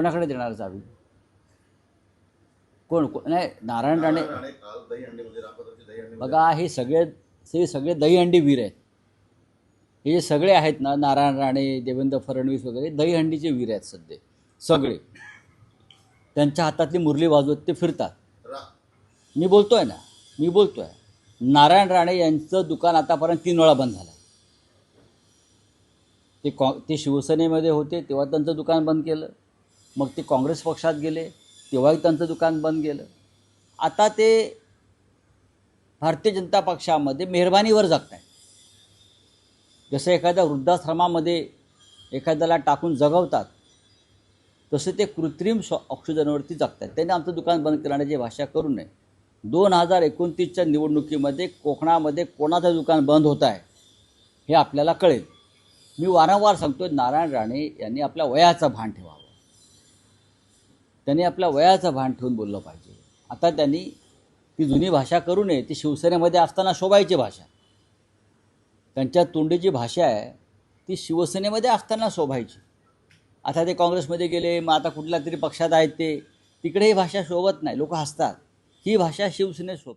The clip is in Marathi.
कोणाकडे देणार चावी कोण नाही नारायण राणे. बघा हे सगळे हे सगळे दहीहंडी वीर आहेत. हे जे सगळे आहेत ना नारायण राणे देवेंद्र फडणवीस वगैरे दहीहंडीचे वीर आहेत सध्या. सगळे. त्यांच्या हातातली मुरली वाजवत ते फिरतात. मी बोलतोय ना मी बोलतोय. नारायण राणे यांचं दुकान आतापर्यंत तीन वेळा बंद झालं ते कॉ ते शिवसेनेमध्ये होते तेव्हा त्यांचं दुकान बंद केलं. मग ते काँग्रेस पक्षात गेले तेव्हाही त्यांचं दुकान बंद केलं आता ते भारतीय जनता पक्षामध्ये मेहरबानीवर जगत आहेत जसं एखाद्या वृद्धाश्रमामध्ये एखाद्याला टाकून जगवतात तसं ते कृत्रिम स्व ऑक्सिजनवरती जगत आहेत त्यांनी आमचं दुकान बंद करण्याची भाषा करू नये. दोन हजार एकोणतीसच्या निवडणुकीमध्ये कोकणामध्ये कोणाचं दुकान बंद होत आहे हे आपल्याला कळेल. मी वारंवार सांगतो नारायण राणे यांनी आपल्या वयाचं भान ठेवावं. त्यांनी आपल्या वयाचं भान ठेवून बोललं पाहिजे. आता त्यांनी ती जुनी भाषा करू नये ती शिवसेनेमध्ये असताना शोभायची भाषा. त्यांच्या तोंडीची भाषा आहे ती शिवसेनेमध्ये असताना शोभायची. आता ते काँग्रेसमध्ये गेले मग आता कुठल्या तरी पक्षात आहेत ते. तिकडे ही भाषा शोभत नाही लोक हसतात. ही भाषा शिवसेनेत शोभ